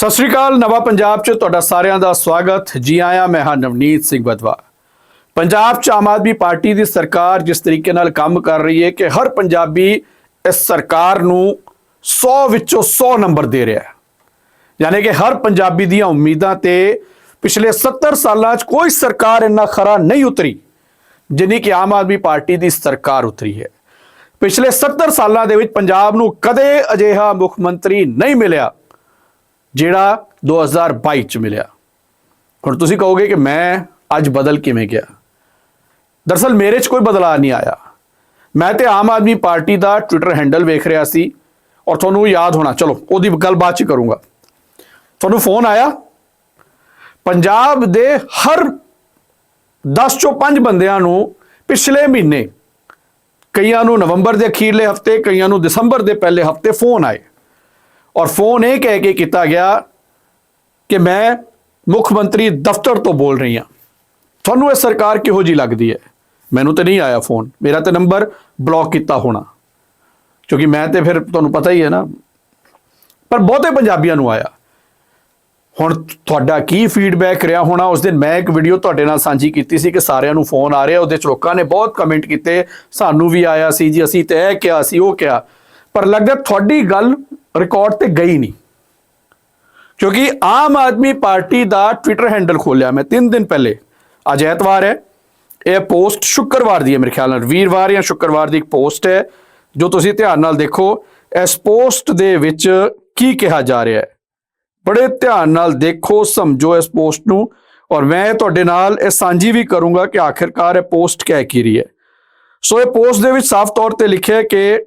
ਸਤਿ ਸ਼੍ਰੀ ਅਕਾਲ, ਨਵਾਂ ਪੰਜਾਬ 'ਚ ਤੁਹਾਡਾ ਸਾਰਿਆਂ ਦਾ ਸਵਾਗਤ। ਜੀ ਆਇਆਂ, ਮੈਂ ਹਾਂ ਨਵਨੀਤ ਸਿੰਘ ਬਦਵਾ। ਪੰਜਾਬ 'ਚ ਆਮ ਆਦਮੀ ਪਾਰਟੀ ਦੀ ਸਰਕਾਰ ਜਿਸ ਤਰੀਕੇ ਨਾਲ ਕੰਮ ਕਰ ਰਹੀ ਹੈ ਕਿ ਹਰ ਪੰਜਾਬੀ ਇਸ ਸਰਕਾਰ ਨੂੰ 100 ਵਿੱਚੋਂ 100 ਨੰਬਰ ਦੇ ਰਿਹਾ ਹੈ। ਯਾਨੀ ਕਿ ਹਰ ਪੰਜਾਬੀ ਦੀਆਂ ਉਮੀਦਾਂ ਤੇ ਪਿਛਲੇ 70 ਸਾਲਾਂ 'ਚ ਕੋਈ ਸਰਕਾਰ ਇੰਨਾ ਖਰਾ ਨਹੀਂ ਉਤਰੀ ਜਿੰਨੀ ਕਿ ਆਮ ਆਦਮੀ ਪਾਰਟੀ ਦੀ ਸਰਕਾਰ ਉਤਰੀ ਹੈ। ਪਿਛਲੇ 70 ਸਾਲਾਂ ਦੇ ਵਿੱਚ ਪੰਜਾਬ ਨੂੰ ਕਦੇ ਅਜਿਹਾ ਮੁੱਖ ਮੰਤਰੀ ਨਹੀਂ ਮਿਲਿਆ। ਜਿਹੜਾ 2022 ਚ ਮਿਲਿਆ। ਹੁਣ ਤੁਸੀਂ ਕਹੋਗੇ ਕਿ ਮੈਂ ਅੱਜ ਬਦਲ ਕਿਵੇਂ ਗਿਆ? ਦਰਸਲ ਮੇਰੇ 'ਚ ਕੋਈ ਬਦਲਾਅ ਨਹੀਂ ਆਇਆ। ਮੈਂ ਤੇ ਆਮ ਆਦਮੀ ਪਾਰਟੀ ਦਾ ਟਵਿੱਟਰ ਹੈਂਡਲ ਵੇਖ ਰਿਹਾ ਸੀ ਔਰ ਤੁਹਾਨੂੰ ਯਾਦ ਹੋਣਾ, ਚਲੋ ਉਹਦੀ ਗੱਲ ਬਾਅਦ ਚ ਕਰੂੰਗਾ। ਤੁਹਾਨੂੰ ਫੋਨ ਆਇਆ? ਪੰਜਾਬ ਦੇ ਹਰ 10 ਚੋਂ 5 ਬੰਦਿਆਂ ਨੂੰ ਪਿਛਲੇ ਮਹੀਨੇ, ਕਈਆਂ ਨੂੰ ਨਵੰਬਰ ਦੇ ਅਖੀਰਲੇ ਹਫ਼ਤੇ, ਕਈਆਂ ਨੂੰ ਦਸੰਬਰ ਦੇ ਪਹਿਲੇ ਹਫ਼ਤੇ ਫੋਨ ਆਏ। ਔਰ ਫੋਨ ਇਹ ਕਹਿ ਕੇ ਕੀਤਾ ਗਿਆ ਕਿ ਮੈਂ ਮੁੱਖ ਮੰਤਰੀ ਦਫ਼ਤਰ ਤੋਂ ਬੋਲ ਰਹੀ ਹਾਂ। ਤੁਹਾਨੂੰ ਇਹ ਸਰਕਾਰ ਕਿਹੋ ਜੀ ਲੱਗਦੀ ਹੈ? ਮੈਨੂੰ ਤਾਂ ਨਹੀਂ ਆਇਆ ਫੋਨ। ਮੇਰਾ ਤਾਂ ਨੰਬਰ ਬਲੌਕ ਕੀਤਾ ਹੋਣਾ। ਕਿਉਂਕਿ ਮੈਂ ਤੇ ਫਿਰ ਤੁਹਾਨੂੰ ਪਤਾ ਹੀ ਹੈ ਨਾ। ਪਰ ਬਹੁਤੇ ਪੰਜਾਬੀਆਂ ਨੂੰ ਆਇਆ। ਹੁਣ ਤੁਹਾਡਾ ਕੀ ਫੀਡਬੈਕ ਰਿਹਾ ਹੋਣਾ? ਉਸ ਦਿਨ ਮੈਂ ਇੱਕ ਵੀਡੀਓ ਤੁਹਾਡੇ ਨਾਲ ਸਾਂਝੀ ਕੀਤੀ ਸੀ ਕਿ ਸਾਰਿਆਂ ਨੂੰ ਫੋਨ ਆ ਰਿਹਾ। ਉਹਦੇ ਚ ਲੋਕਾਂ ਨੇ ਬਹੁਤ ਕਮੈਂਟ ਕੀਤੇ। ਸਾਨੂੰ ਵੀ ਆਇਆ ਸੀ ਜੀ, ਅਸੀਂ ਤੇ ਇਹ ਕਿਹਾ ਸੀ, ਉਹ ਕਿਹਾ। ਪਰ ਲੱਗਦਾ ਤੁਹਾਡੀ ਗੱਲ ਰਿਕਾਰਡ ਤੇ ਗਈ ਨਹੀਂ। ਕਿਉਂਕਿ ਆਮ ਆਦਮੀ ਪਾਰਟੀ ਦਾ ਟਵਿੱਟਰ ਹੈਂਡਲ ਖੋਲਿਆ ਮੈਂ 3 ਦਿਨ ਪਹਿਲੇ। ਅੱਜ ਐਤਵਾਰ ਹੈ। ਇਹ ਪੋਸਟ ਸ਼ੁੱਕਰਵਾਰ ਦੀ ਹੈ ਮੇਰੇ ਖਿਆਲ ਨਾਲ। ਵੀਰਵਾਰ ਜਾਂ ਸ਼ੁੱਕਰਵਾਰ ਦੀ ਇੱਕ ਪੋਸਟ ਹੈ, ਜੋ ਤੁਸੀਂ ਧਿਆਨ ਨਾਲ ਦੇਖੋ। ਇਸ ਪੋਸਟ ਦੇ ਵਿੱਚ ਕੀ ਕਿਹਾ ਜਾ ਰਿਹਾ ਹੈ? ਬੜੇ ਧਿਆਨ ਨਾਲ ਦੇਖੋ, ਸਮਝੋ ਇਸ ਪੋਸਟ ਨੂੰ। ਔਰ ਮੈਂ ਤੁਹਾਡੇ ਨਾਲ ਇਹ ਸਾਂਝੀ ਵੀ ਕਰੂੰਗਾ ਕਿ ਆਖਿਰਕਾਰ ਇਹ ਪੋਸਟ ਕਹਿ ਕੀ ਰਹੀ ਹੈ। ਸੋ ਇਹ ਪੋਸਟ ਦੇ ਵਿੱਚ ਸਾਫ਼ ਤੌਰ ਤੇ ਲਿਖਿਆ ਹੈ ਕਿ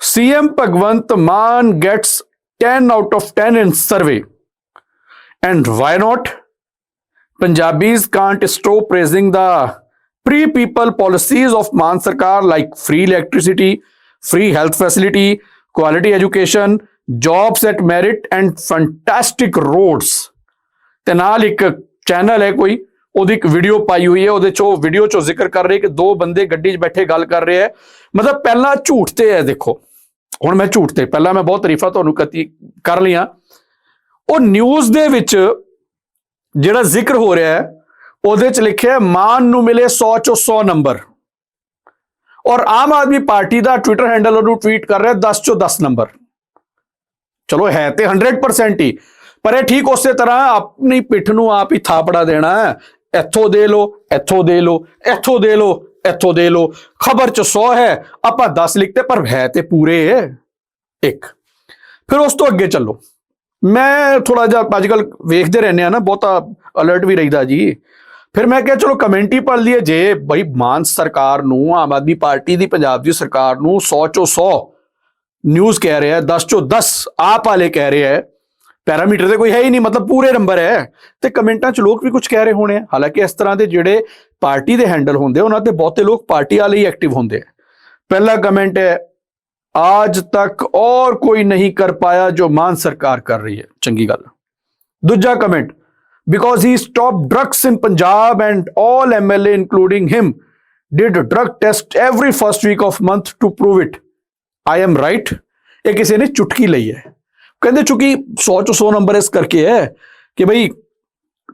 CM Bhagwant Mann gets 10 out of 10 in survey. And why not? Punjabis can't stop praising the pre-people policies of Maan Sarkar like free electricity, free health facility, quality education, jobs at merit and fantastic roads. ਤੇ ਨਾਲ ਇੱਕ channel ਹੈ ਕੋਈ ਉਹਦੀ ਇੱਕ video ਪਾਈ ਹੋਈ ਹੈ ਉਹਦੇ ਚੋਂ ਵੀਡੀਓ ਚੋਂ ਜ਼ਿਕਰ ਕਰ ਰਹੇ ਕਿ ਦੋ ਬੰਦੇ ਗੱਡੀ 'ਚ ਬੈਠੇ ਗੱਲ ਕਰ ਰਹੇ ਹੈ ਮਤਲਬ ਪਹਿਲਾਂ ਝੂਠ ਤੇ ਹੈ ਦੇਖੋ ਹੁਣ ਮੈਂ ਝੂਠ ਤੇ, ਪਹਿਲਾਂ ਮੈਂ ਬਹੁਤ ਤਾਰੀਫਾਂ ਤੁਹਾਨੂੰ ਕਤੀ ਕਰ ਲਈਆਂ। ਉਹ ਨਿਊਜ਼ ਦੇ ਵਿੱਚ ਜਿਹੜਾ ਜ਼ਿਕਰ ਹੋ ਰਿਹਾ ਹੈ, ਉਹਦੇ 'ਚ ਲਿਖਿਆ ਮਾਨ ਨੂੰ ਮਿਲੇ 100 ਚੋਂ 100 ਨੰਬਰ। ਔਰ ਆਮ ਆਦਮੀ ਪਾਰਟੀ ਦਾ ਟਵਿੱਟਰ ਹੈਂਡਲ ਉਹਨੂੰ ਟਵੀਟ ਕਰ ਰਿਹਾ 10 ਚੋਂ 10 ਨੰਬਰ। ਚਲੋ, ਹੈ ਤੇ 100% ਹੀ, ਪਰ ਇਹ ਠੀਕ ਉਸੇ ਤਰ੍ਹਾਂ ਆਪਣੀ ਪਿੱਠ ਨੂੰ ਆਪ ਹੀ ਥਾਪੜਾ ਦੇਣਾ ਇੱਥੋਂ ਦੇ ਲੋ ਇੱਥੋਂ ਦੇ ਲੋ ਇੱਥੋਂ ਦੇ ਲੋ ਇੱਥੋਂ ਦੇ ਲੋ ਖਬਰ ਚ 100 ਹੈ, ਆਪਾਂ 10 ਲਿਖਤੇ ਪਰ ਹੈ ਤੇ ਪੂਰੇ ਇੱਕ। ਫਿਰ ਉਸ ਤੋਂ ਅੱਗੇ ਚੱਲੋ। ਮੈਂ ਥੋੜਾ ਜਿਹਾ ਅੱਜ ਅੱਜਕੱਲ ਵੇਖਦੇ ਰਹਿੰਦੇ ਆ ਨਾ, ਬਹੁਤਾ ਅਲਰਟ ਵੀ ਰਹੀਦਾ ਜੀ। ਫਿਰ ਮੈਂ ਕਿਹਾ, ਚਲੋ ਕਮੈਂਟ ਹੀ ਪੜ ਲਈਏ ਜੇ ਬਈ ਮਾਨ ਸਰਕਾਰ ਨੂੰ, ਆਮ ਆਦਮੀ ਪਾਰਟੀ ਦੀ, ਪੰਜਾਬ ਦੀ ਸਰਕਾਰ ਨੂੰ 100 ਚੋਂ 100 ਨਿਊਜ਼ ਕਹਿ ਰਿਹਾ ਹੈ 10 ਚੋਂ 10 ਆਪ ਵਾਲੇ ਕਹਿ ਰਿਹਾ ਹੈ। ਪੈਰਾਮੀਟਰ ਤੇ ਕੋਈ ਹੈ ਹੀ ਨਹੀਂ ਮਤਲਬ ਪੂਰੇ ਨੰਬਰ ਹੈ ਤੇ ਕਮੈਂਟਾਂ 'ਚ ਲੋਕ ਵੀ ਕੁਝ ਕਹਿ ਰਹੇ ਹੋਣੇ ਆ ਹਾਲਾਂਕਿ ਇਸ ਤਰ੍ਹਾਂ ਦੇ ਜਿਹੜੇ ਪਾਰਟੀ ਦੇ ਹੈਂਡਲ ਹੁੰਦੇ ਉਹਨਾਂ ਤੇ ਬਹੁਤੇ ਲੋਕ ਪਾਰਟੀ ਵਾਲੇ ਹੀ ਐਕਟਿਵ ਹੁੰਦੇ ਆ ਪਹਿਲਾ ਕਮੈਂਟ ਹੈ आज तक और कोई नहीं कर पाया जो मान सरकार कर रही है चंगी गल दूजा comment because he stop drugs in Punjab and all MLA including him did drug test every first week of month to prove it I am right ਇਹ ਕਿਸੇ ਨੇ ਚੁਟਕੀ ਲਈ ਹੈ ਕਹਿੰਦੇ ਚੁਕੀ 100 ਚ 100 ਨੰਬਰ ਇਸ ਕਰਕੇ ਹੈ ਕਿ ਭਈ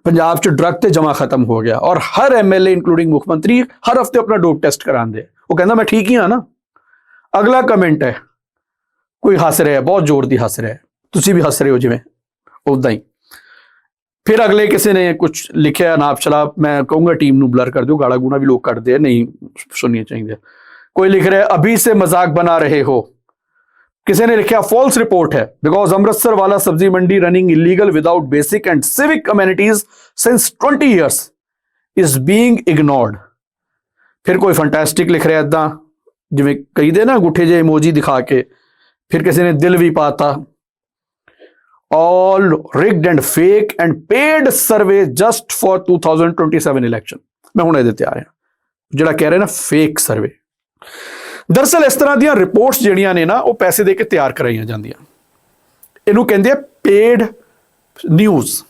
ਪੰਜਾਬ ਚ ਡਰਗ ਤੇ ਜਮਾ ਖਤਮ ਹੋ ਗਿਆ ਔਰ ਹਰ ਐਮਐਲਏ ਇਨਕਲੂਡਿੰਗ ਮੁੱਖ ਮੰਤਰੀ ਹਰ ਹਫ਼ਤੇ ਆਪਣਾ ਡੋਪ ਟੈਸਟ ਕਰਾਉਂਦੇ ਉਹ ਕਹਿੰਦਾ ਮੈਂ ਠੀਕ ਹੀ ਹਾਂ ਨਾ ਅਗਲਾ ਕਮੈਂਟ ਹੈ ਕੋਈ ਹੱਸ ਰਿਹਾ ਹੈ ਬਹੁਤ ਜ਼ੋਰ ਦੀ ਹੱਸ ਰਿਹਾ ਹੈ ਤੁਸੀਂ ਵੀ ਹੱਸ ਰਹੇ ਹੋ ਜਿਵੇਂ ਉਦਾਂ ਹੀ ਫਿਰ ਅਗਲੇ ਕਿਸੇ ਨੇ ਕੁਝ ਲਿਖਿਆ ਨਾਪ ਸ਼ਰਾਬ ਮੈਂ ਕਹੂੰਗਾ ਟੀਮ ਨੂੰ ਬਲਰ ਕਰ ਦਿਓ ਗਾਲਾ ਗੂਣਾ ਵੀ ਲੋਕ ਕੱਢਦੇ ਆ ਨਹੀਂ ਸੁਣਨੀਆਂ ਚਾਹੀਦੀਆਂ ਕੋਈ ਲਿਖ ਰਿਹਾ ਹੈ, ਅਭੀ ਸੇ ਮਜ਼ਾਕ ਬਣਾ ਰਹੇ ਹੋ किसी ने लिखा फॉल्स रिपोर्ट है बिकॉज़ अमृतसर वाला sabzi mandi running illegal without basic and civic amenities since twenty years is being ignored ਫਿਰ ਕੋਈ ਫੈਂਟੈਸਟਿਕ ਲਿਖ ਰਿਹਾ ਇਦਾਂ ਜਿਵੇਂ ਕਈ ਦੇ ਨਾ ਗੁੱਠੇ ਜੇ ਇਮੋਜੀ ਦਿਖਾ ਕੇ ਫਿਰ ਕਿਸੇ ਨੇ ਦਿਲ ਵੀ ਪਾਤਾ all rigged and fake and paid survey just for 2027 election ਮੈਂ ਹੁਣ ਇਹਦੇ ਤੇ ਆ ਰਿਹਾ ਜਿਹੜਾ ਕਹਿ ਰਿਹਾ ਨਾ ਫੇਕ ਸਰਵੇ ਦਰਸਲ ਇਸ ਤਰ੍ਹਾਂ ਦੀਆਂ ਰਿਪੋਰਟਸ ਜਿਹੜੀਆਂ ਨੇ ਨਾ, ਉਹ ਪੈਸੇ ਦੇ ਕੇ ਤਿਆਰ ਕਰਾਈਆਂ ਜਾਂਦੀਆਂ। ਇਹਨੂੰ ਕਹਿੰਦੇ ਆ ਪੇਡ ਨਿਊਜ਼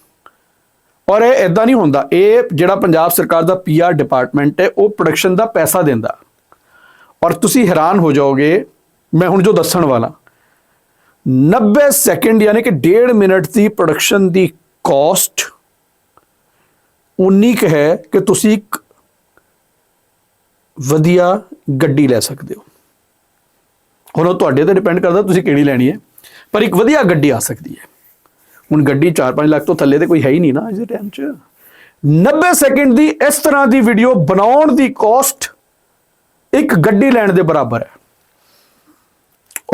ਔਰ ਇਹ ਇਦਾਂ ਨਹੀਂ ਹੁੰਦਾ। ਇਹ ਜਿਹੜਾ ਪੰਜਾਬ ਸਰਕਾਰ ਦਾ ਪੀਆਰ ਡਿਪਾਰਟਮੈਂਟ ਹੈ, ਉਹ ਪ੍ਰੋਡਕਸ਼ਨ ਦਾ ਪੈਸਾ ਦਿੰਦਾ। ਔਰ ਤੁਸੀਂ ਹੈਰਾਨ ਹੋ ਜਾਓਗੇ, ਮੈਂ ਹੁਣ ਜੋ ਦੱਸਣ ਵਾਲਾ। 90 ਸੈਕਿੰਡ ਯਾਨੀ ਕਿ 1.5 ਮਿੰਟ ਦੀ ਪ੍ਰੋਡਕਸ਼ਨ ਦੀ ਕਾਸਟ ਉਨੀ ਕੁ ਹੈ ਕਿ ਤੁਸੀਂ ਇੱਕ ਵਧੀਆ ਗੱਡੀ ਲੈ ਸਕਦੇ ਹੋ। ਹੁਣ ਉਹ ਤੁਹਾਡੇ ਤੇ ਡਿਪੈਂਡ ਕਰਦਾ ਤੁਸੀਂ ਕਿਹੜੀ ਲੈਣੀ ਹੈ। ਪਰ ਇੱਕ ਵਧੀਆ ਗੱਡੀ ਆ ਸਕਦੀ ਹੈ। ਹੁਣ ਗੱਡੀ 4-5 ਲੱਖ ਤੋਂ ਥੱਲੇ ਤੇ ਕੋਈ ਹੈ ਹੀ ਨਹੀਂ ਨਾ ਅੱਜ ਦੇ ਟਾਈਮ 'ਚ। 90 ਸੈਕਿੰਡ ਦੀ ਇਸ ਤਰ੍ਹਾਂ ਦੀ ਵੀਡੀਓ ਬਣਾਉਣ ਦੀ ਕਾਸਟ ਇੱਕ ਗੱਡੀ ਲੈਣ ਦੇ ਬਰਾਬਰ ਹੈ।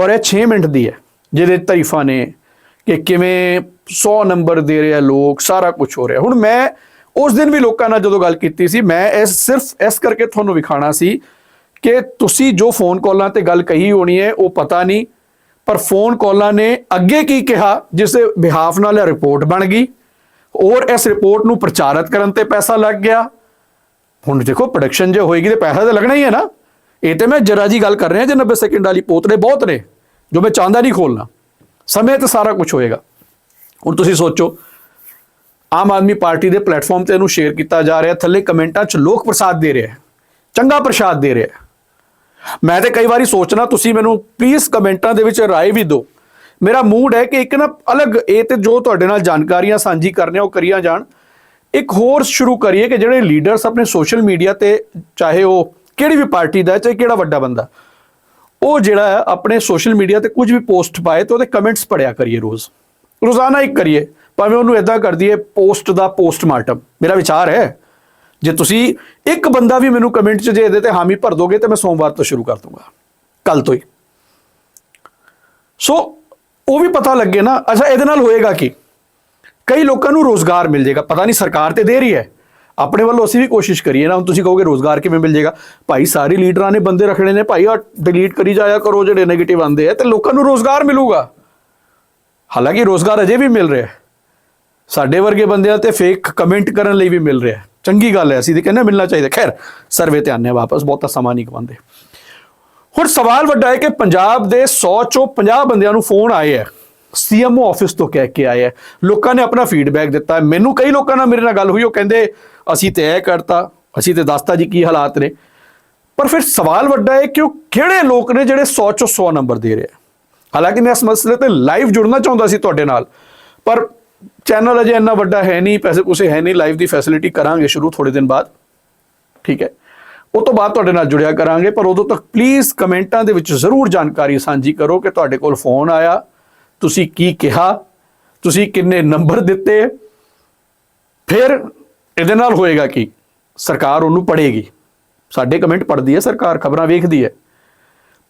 ਔਰ ਇਹ 6 ਮਿੰਟ ਦੀ ਹੈ, ਜਿਹਦੇ 'ਚ ਤਾਰੀਫਾਂ ਨੇ ਕਿ ਕਿਵੇਂ 100 ਨੰਬਰ ਦੇ ਰਿਹਾ ਲੋਕ, ਸਾਰਾ ਕੁਝ ਹੋ ਰਿਹਾ। ਹੁਣ ਮੈਂ ਉਸ ਦਿਨ ਵੀ ਲੋਕਾਂ ਨਾਲ ਜਦੋਂ ਗੱਲ ਕੀਤੀ ਸੀ, ਮੈਂ ਇਹ ਸਿਰਫ ਇਸ ਕਰਕੇ ਤੁਹਾਨੂੰ ਵਿਖਾਣਾ ਸੀ ਕਿ ਤੁਸੀਂ ਜੋ ਫੋਨ ਕਾਲਾਂ ਤੇ ਗੱਲ ਕਹੀ ਹੋਣੀ ਹੈ, ਉਹ ਪਤਾ ਨਹੀਂ, ਪਰ ਫੋਨ ਕਾਲਾਂ ਨੇ ਅੱਗੇ ਕੀ ਕਿਹਾ, ਜਿਸ ਦੇ ਬਿਹਾਫ ਨਾਲ ਇਹ ਰਿਪੋਰਟ ਬਣ ਗਈ। ਔਰ ਇਸ ਰਿਪੋਰਟ ਨੂੰ ਪ੍ਰਚਾਰਿਤ ਕਰਨ ਤੇ ਪੈਸਾ ਲੱਗ ਗਿਆ। ਹੁਣ ਦੇਖੋ ਪ੍ਰੋਡਕਸ਼ਨ ਜੇ ਹੋਏਗੀ ਤੇ ਪੈਸਾ ਤਾਂ ਲੱਗਣਾ ਹੀ ਹੈ ਨਾ। ਇਹ ਤੇ ਮੈਂ ਜਰਾ ਜੀ ਗੱਲ ਕਰ ਰਿਹਾ, ਜੇ 90 ਸੈਕਿੰਡ ਵਾਲੀ ਪੋਤਰੇ ਬਹੁਤ ਨੇ, ਜੋ ਮੈਂ ਚਾਹੁੰਦਾ ਨਹੀਂ ਖੋਲਣਾ। ਸਮੇਂ ਤੇ ਸਾਰਾ ਕੁਝ ਹੋਏਗਾ। ਹੁਣ ਤੁਸੀਂ ਸੋਚੋ, ਆਮ ਆਦਮੀ ਪਾਰਟੀ ਦੇ ਪਲੇਟਫਾਰਮ ਤੇ ਇਹਨੂੰ ਸ਼ੇਅਰ ਕੀਤਾ ਜਾ ਰਿਹਾ, ਥੱਲੇ ਕਮੈਂਟਾਂ 'ਚ ਲੋਕ ਪ੍ਰਸਾਦ ਦੇ ਰਿਹਾ ਚੰਗਾ ਪ੍ਰਸ਼ਾਦ ਦੇ ਰਿਹਾ ਮੈਂ ਤੇ ਕਈ ਵਾਰੀ ਸੋਚਣਾ ਤੁਸੀਂ ਮੈਨੂੰ ਪਲੀਜ਼ ਕਮੈਂਟਾਂ ਦੇ ਵਿੱਚ ਰਾਏ ਵੀ ਦਿਓ। ਮੇਰਾ ਮੂਡ ਹੈ ਕਿ ਇੱਕ ਨਾ ਅਲੱਗ, ਇਹ ਤੇ ਜੋ ਤੁਹਾਡੇ ਨਾਲ ਜਾਣਕਾਰੀਆਂ ਸਾਂਝੀ ਕਰਨੀਆਂ, ਉਹ ਕਰੀਆਂ ਜਾਣ। ਇੱਕ ਹੋਰ ਸ਼ੁਰੂ ਕਰੀਏ ਕਿ ਜਿਹੜੇ ਲੀਡਰਸ ਆਪਣੇ ਸੋਸ਼ਲ ਮੀਡੀਆ ਤੇ, ਚਾਹੇ ਉਹ ਕਿਹੜੀ ਵੀ ਪਾਰਟੀ ਦਾ ਚਾਹੇ ਕਿਹੜਾ ਵੱਡਾ ਬੰਦਾ, ਉਹ ਜਿਹੜਾ ਆਪਣੇ ਸੋਸ਼ਲ ਮੀਡੀਆ ਤੇ ਕੁਝ ਵੀ ਪੋਸਟ ਪਾਏ ਤੇ ਉਹਦੇ ਕਮੈਂਟਸ ਪੜਿਆ ਕਰੀਏ ਰੋਜ਼। ਰੋਜ਼ਾਨਾ ਇੱਕ ਕਰੀਏ, ਭਾਵੇਂ ਉਹਨੂੰ ਇਦਾਂ ਕਰ ਦਈਏ ਪੋਸਟ ਦਾ ਪੋਸਟਮਾਰਟਮ ਮੇਰਾ ਵਿਚਾਰ ਹੈ। ਜੇ ਤੁਸੀਂ ਇੱਕ ਬੰਦਾ ਵੀ ਮੈਨੂੰ ਕਮੈਂਟ 'ਚ ਜੇ ਇਹਦੇ ਤੇ ਹਾਮੀ ਭਰ ਦੋਗੇ ਤੇ ਮੈਂ ਸੋਮਵਾਰ ਤੋਂ ਸ਼ੁਰੂ ਕਰ ਦੂੰਗਾ। ਕੱਲ ਤੋਂ ਹੀ। ਸੋ ਉਹ ਵੀ ਪਤਾ ਲੱਗੇ ਨਾ, ਅੱਛਾ, ਇਹਦੇ ਨਾਲ ਹੋਏਗਾ ਕੀ? ਕਈ ਲੋਕਾਂ ਨੂੰ ਰੋਜ਼ਗਾਰ ਮਿਲ ਜਾਏਗਾ। ਪਤਾ ਨਹੀਂ ਸਰਕਾਰ ਤੇ ਦੇ ਰਹੀ ਹੈ। ਆਪਣੇ ਵੱਲੋਂ ਅਸੀਂ ਵੀ ਕੋਸ਼ਿਸ਼ ਕਰੀਏ ਨਾ, ਹੁਣ ਤੁਸੀਂ ਕਹੋਗੇ ਰੋਜ਼ਗਾਰ ਕਿਵੇਂ ਮਿਲ ਜਾਏਗਾ? ਭਾਈ, ਸਾਰੇ ਲੀਡਰਾਂ ਨੇ ਬੰਦੇ ਰੱਖਣੇ ਨੇ। ਭਾਈ, ਆ ਡਿਲੀਟ ਕਰੀ ਜਾਇਆ ਕਰੋ, ਜਿਹੜੇ 네ਗੇਟਿਵ ਆਂਦੇ ਆ, ਤੇ ਲੋਕਾਂ ਨੂੰ ਰੋਜ਼ਗਾਰ ਮਿਲੂਗਾ। ਹਾਲਾਂਕਿ ਰੋਜ਼ਗਾਰ ਅਜੇ ਵੀ ਮਿਲ ਰਿਹਾ ਸਾਡੇ ਵਰਗੇ ਬੰਦਿਆਂ ਤੇ ਫੇਕ ਕਮੈਂਟ ਕਰਨ ਲਈ ਵੀ ਮਿਲ ਰਿਹਾ ਚੰਗੀ ਗੱਲ ਹੈ, ਅਸੀਂ ਤੇ ਕਹਿੰਦੇ ਮਿਲਣਾ ਚਾਹੀਦਾ। ਖੈਰ, ਸਰਵੇ ਤੇ ਆਨੇ ਵਾਪਸ, ਬਹੁਤਾ ਸਮਾਂ ਨਹੀਂ ਗਵਾਉਂਦੇ। ਹੁਣ ਸਵਾਲ ਵੱਡਾ ਹੈ ਕਿ ਪੰਜਾਬ ਦੇ 100 ਚੋਂ 50 ਬੰਦਿਆਂ ਨੂੰ ਫੋਨ ਆਏ ਹੈ। ਸੀਐਮਓ ਆਫਿਸ ਤੋਂ ਕਹਿ ਕੇ ਆਏ ਹੈ। ਲੋਕਾਂ ਨੇ ਆਪਣਾ ਫੀਡਬੈਕ ਦਿੱਤਾ ਮੈਨੂੰ ਕਈ ਲੋਕਾਂ ਨਾਲ ਮੇਰੇ ਨਾਲ ਗੱਲ ਹੋਈ, ਉਹ ਕਹਿੰਦੇ, ਅਸੀਂ ਤੇ ਇਹ ਕਰਤਾ, ਅਸੀਂ ਤੇ ਦੱਸਤਾ ਜੀ ਕੀ ਹਾਲਾਤ ਨੇ। ਪਰ ਫਿਰ ਸਵਾਲ ਵੱਡਾ ਹੈ ਕਿ ਉਹ ਕਿਹੜੇ ਲੋਕ ਨੇ ਜਿਹੜੇ 100 ਚੋਂ 100 ਨੰਬਰ ਦੇ ਰਹੇ ਹਾਲਾਂਕਿ ਮੈਂ ਇਸ ਮਸਲੇ ਤੇ ਲਾਈਵ ਜੁੜਨਾ ਚਾਹੁੰਦਾ ਸੀ ਤੁਹਾਡੇ ਨਾਲ, ਪਰ ਚੈਨਲ ਅਜੇ ਇੰਨਾ ਵੱਡਾ ਹੈ ਨਹੀਂ, ਪੈਸੇ ਪੂਸੇ ਹੈ ਨਹੀਂ ਲਾਈਵ ਦੀ ਫੈਸਿਲਿਟੀ ਕਰਾਂਗੇ ਸ਼ੁਰੂ ਥੋੜੇ ਦਿਨ ਬਾਅਦ। ਠੀਕ ਹੈ? ਉਹ ਤੋਂ ਬਾਅਦ ਤੁਹਾਡੇ ਨਾਲ ਜੁੜਿਆ ਕਰਾਂਗੇ, ਪਰ ਉਦੋਂ ਤੱਕ ਪਲੀਜ਼ ਕਮੈਂਟਾਂ ਦੇ ਵਿੱਚ ਜ਼ਰੂਰ ਜਾਣਕਾਰੀ ਸਾਂਝੀ ਕਰੋ ਕਿ ਤੁਹਾਡੇ ਕੋਲ ਫੋਨ ਆਇਆ, ਤੁਸੀਂ ਕੀ ਕਿਹਾ, ਤੁਸੀਂ ਕਿੰਨੇ ਨੰਬਰ ਦਿੱਤੇ, ਫਿਰ ਇਹਦੇ ਨਾਲ ਹੋਏਗਾ ਕੀ? ਸਰਕਾਰ ਉਹਨੂੰ ਪੜੇਗੀ ਸਾਡੇ ਕਮੈਂਟ ਪੜਦੀ ਹੈ ਸਰਕਾਰ, ਖਬਰਾਂ ਵੇਖਦੀ ਹੈ।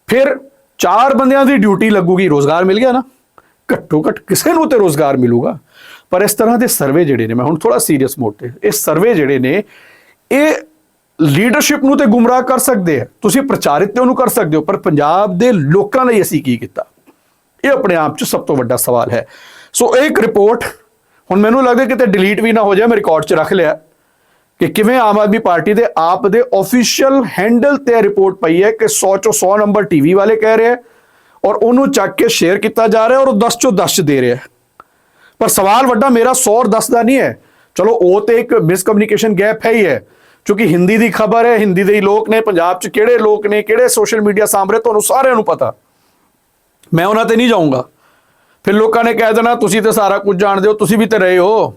ਫਿਰ ਚਾਰ ਬੰਦਿਆਂ ਦੀ ਡਿਊਟੀ ਲੱਗੂਗੀ, ਰੋਜ਼ਗਾਰ ਮਿਲ ਗਿਆ ਨਾ? ਘੱਟੋ ਘੱਟ ਕਿਸੇ ਨੂੰ ਤੇ ਰੋਜ਼ਗਾਰ ਮਿਲੂਗਾ। ਪਰ ਇਸ ਤਰ੍ਹਾਂ ਦੇ ਸਰਵੇ ਜਿਹੜੇ ਨੇ, ਮੈਂ ਹੁਣ ਥੋੜਾ ਸੀਰੀਅਸ ਮੋਡ ਤੇ, ਇਹ ਸਰਵੇ ਜਿਹੜੇ ਨੇ, ਇਹ ਲੀਡਰਸ਼ਿਪ ਨੂੰ ਤੇ ਗੁੰਮਰਾਹ ਕਰ ਸਕਦੇ ਆ। ਤੁਸੀਂ ਪ੍ਰਚਾਰਿਤ ਤੇ ਉਹਨੂੰ ਕਰ ਸਕਦੇ ਹੋ, ਪਰ ਪੰਜਾਬ ਦੇ ਲੋਕਾਂ ਲਈ ਅਸੀਂ ਕੀ ਕੀਤਾ? ਇਹ ਆਪਣੇ ਆਪ 'ਚ ਸਭ ਤੋਂ ਵੱਡਾ ਸਵਾਲ ਹੈ। ਸੋ ਇਹ ਇੱਕ ਰਿਪੋਰਟ ਹੁਣ ਮੈਨੂੰ ਲੱਗਦਾ ਕਿਤੇ ਡਿਲੀਟ ਵੀ ਨਾ ਹੋ ਜਾਏ, ਮੈਂ ਰਿਕਾਰਡ 'ਚ ਰੱਖ ਲਿਆ। ਕਿ ਕਿਵੇਂ ਆਮ ਆਦਮੀ ਪਾਰਟੀ ਦੇ ਆਪ ਦੇ ਅਫੀਸ਼ੀਅਲ ਹੈਂਡਲ ਤੇ ਰਿਪੋਰਟ ਪਈ ਹੈ ਕਿ 100 ਚੋਂ 100 ਨੰਬਰ ਟੀਵੀ ਵਾਲੇ ਕਹਿ ਰਹੇ ਆ। ਔਰ ਉਹਨੂੰ ਚੱਕ ਕੇ ਸ਼ੇਅਰ ਕੀਤਾ ਜਾ ਰਿਹਾ ਔਰ ਉਹ 10 ਚੋਂ 10 ਦੇ ਰਿਹਾ ਪਰ ਸਵਾਲ ਵੱਡਾ ਮੇਰਾ 100 ਔਰ 10 ਦਾ ਨਹੀਂ ਹੈ। ਚਲੋ, ਉਹ ਤੇ ਇੱਕ ਮਿਸਕਮਿਊਨੀਕੇਸ਼ਨ ਗੈਪ ਹੈ ਹੀ ਹੈ, ਕਿਉਂਕਿ ਹਿੰਦੀ ਦੀ ਖਬਰ ਹੈ, ਹਿੰਦੀ ਦੇ ਹੀ ਲੋਕ ਨੇ, ਪੰਜਾਬ 'ਚ ਕਿਹੜੇ ਲੋਕ ਨੇ, ਕਿਹੜੇ ਸੋਸ਼ਲ ਮੀਡੀਆ ਸਾਹਮਣੇ, ਤੁਹਾਨੂੰ ਸਾਰਿਆਂ ਨੂੰ ਪਤਾ। ਮੈਂ ਉਹਨਾਂ ਤੇ ਨਹੀਂ ਜਾਊਂਗਾ। ਫਿਰ ਲੋਕਾਂ ਨੇ ਕਹਿ ਦੇਣਾ, ਤੁਸੀਂ ਤੇ ਸਾਰਾ ਕੁਝ ਜਾਣਦੇ ਹੋ, ਤੁਸੀਂ ਵੀ ਤੇ ਰਹੇ ਹੋ।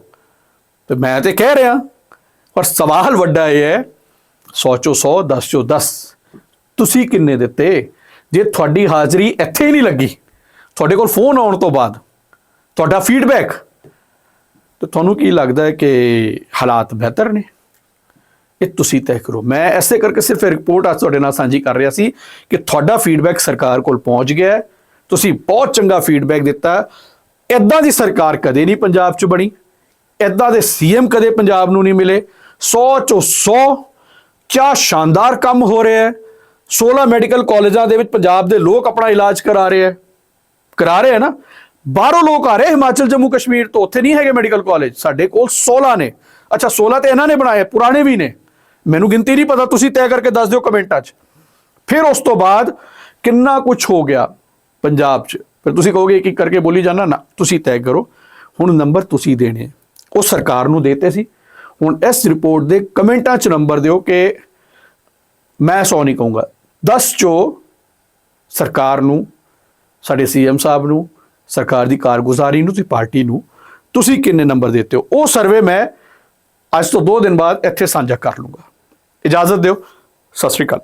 ਤੇ ਮੈਂ ਤੇ ਕਹਿ ਰਿਹਾ। ਪਰ ਸਵਾਲ ਵੱਡਾ ਇਹ ਹੈ 100 ਚੋਂ 100 10 ਚੋਂ 10 ਤੁਸੀਂ ਕਿੰਨੇ ਦਿੱਤੇ? ਜੇ ਤੁਹਾਡੀ ਹਾਜ਼ਰੀ ਇੱਥੇ ਹੀ ਨਹੀਂ ਲੱਗੀ, ਤੁਹਾਡੇ ਕੋਲ ਫੋਨ ਆਉਣ ਤੋਂ ਬਾਅਦ, ਤੁਹਾਡਾ ਫੀਡਬੈਕ ਤਾਂ ਤੁਹਾਨੂੰ ਕੀ ਲੱਗਦਾ ਹੈ ਕਿ ਹਾਲਾਤ ਬਿਹਤਰ ਨੇ? ਇਹ ਤੁਸੀਂ ਤੈਅ ਕਰੋ। ਮੈਂ ਐਸੇ ਕਰਕੇ ਸਿਰਫ ਰਿਪੋਰਟ ਅੱਜ ਤੁਹਾਡੇ ਨਾਲ ਸਾਂਝੀ ਕਰ ਰਿਹਾ ਸੀ ਕਿ ਤੁਹਾਡਾ ਫੀਡਬੈਕ ਸਰਕਾਰ ਕੋਲ ਪਹੁੰਚ ਗਿਆ ਹੈ। ਤੁਸੀਂ ਬਹੁਤ ਚੰਗਾ ਫੀਡਬੈਕ ਦਿੱਤਾ। ਇਦਾਂ ਦੀ ਸਰਕਾਰ ਕਦੇ ਨਹੀਂ ਪੰਜਾਬ 'ਚ ਬਣੀ। ਇਦਾਂ ਦੇ ਸੀਐਮ ਕਦੇ ਪੰਜਾਬ ਨੂੰ ਨਹੀਂ ਮਿਲੇ। 100 ਚੋਂ 100 ਕਿਆ ਸ਼ਾਨਦਾਰ ਕੰਮ ਹੋ ਰਿਹਾ ਹੈ। 16 ਮੈਡੀਕਲ ਕਾਲਜਾਂ ਦੇ ਵਿੱਚ ਪੰਜਾਬ ਦੇ ਲੋਕ ਆਪਣਾ ਇਲਾਜ ਕਰਾ ਰਹੇ ਹੈ ਕਰਾ ਰਹੇ ਹੈ ਨਾ। ਬਾਹਰੋਂ ਲੋਕ ਆ ਰਹੇ ਹਿਮਾਚਲ, ਜੰਮੂ, ਕਸ਼ਮੀਰ ਤੋਂ। ਉੱਥੇ ਨਹੀਂ ਹੈਗੇ ਮੈਡੀਕਲ ਕਾਲਜ ਸਾਡੇ ਕੋਲ 16 ਨੇ। ਅੱਛਾ 16 ਤੇ ਇਹਨਾਂ ਨੇ ਬਣਾਏ ਪੁਰਾਣੇ ਵੀ ਨੇ। ਮੈਨੂੰ ਗਿਣਤੀ ਨਹੀਂ ਪਤਾ, ਤੁਸੀਂ ਤੈਅ ਕਰਕੇ ਦੱਸ ਦਿਓ ਕਮੈਂਟਾਂ 'ਚ। ਫਿਰ ਉਸ ਤੋਂ ਬਾਅਦ ਕਿੰਨਾ ਕੁਝ ਹੋ ਗਿਆ ਪੰਜਾਬ 'ਚ। ਫਿਰ ਤੁਸੀਂ ਕਹੋਗੇ ਇੱਕ ਇੱਕ ਕਰਕੇ ਬੋਲੀ ਜਾਣਾ ਨਾ, ਤੁਸੀਂ ਤੈਅ ਕਰੋ। ਹੁਣ ਨੰਬਰ ਤੁਸੀਂ ਦੇਣੇ ਉਹ ਸਰਕਾਰ ਨੂੰ ਦੇਤੇ ਸੀ। ਹੁਣ ਇਸ ਰਿਪੋਰਟ ਦੇ ਕਮੈਂਟਾਂ 'ਚ ਨੰਬਰ ਦਿਓ ਕਿ ਮੈਂ ਸੌ ਨਹੀਂ ਕਹੂੰਗਾ। 10 ਚੋਂ ਸਰਕਾਰ ਨੂੰ, ਸਾਡੇ ਸੀਐਮ ਸਾਹਿਬ ਨੂੰ, ਸਰਕਾਰ ਦੀ ਕਾਰਗੁਜ਼ਾਰੀ ਨੂੰ ਤੇ ਪਾਰਟੀ ਨੂੰ, ਤੁਸੀਂ ਕਿੰਨੇ ਨੰਬਰ ਦਿੱਤੇ ਹੋ? ਉਹ ਸਰਵੇ ਮੈਂ ਅੱਜ ਤੋਂ 2 ਦਿਨ ਬਾਅਦ ਇੱਥੇ ਸਾਂਝਾ ਕਰ ਲੂੰਗਾ। ਇਜਾਜ਼ਤ ਦਿਓ। ਸਤਿ ਸ਼੍ਰੀ ਅਕਾਲ।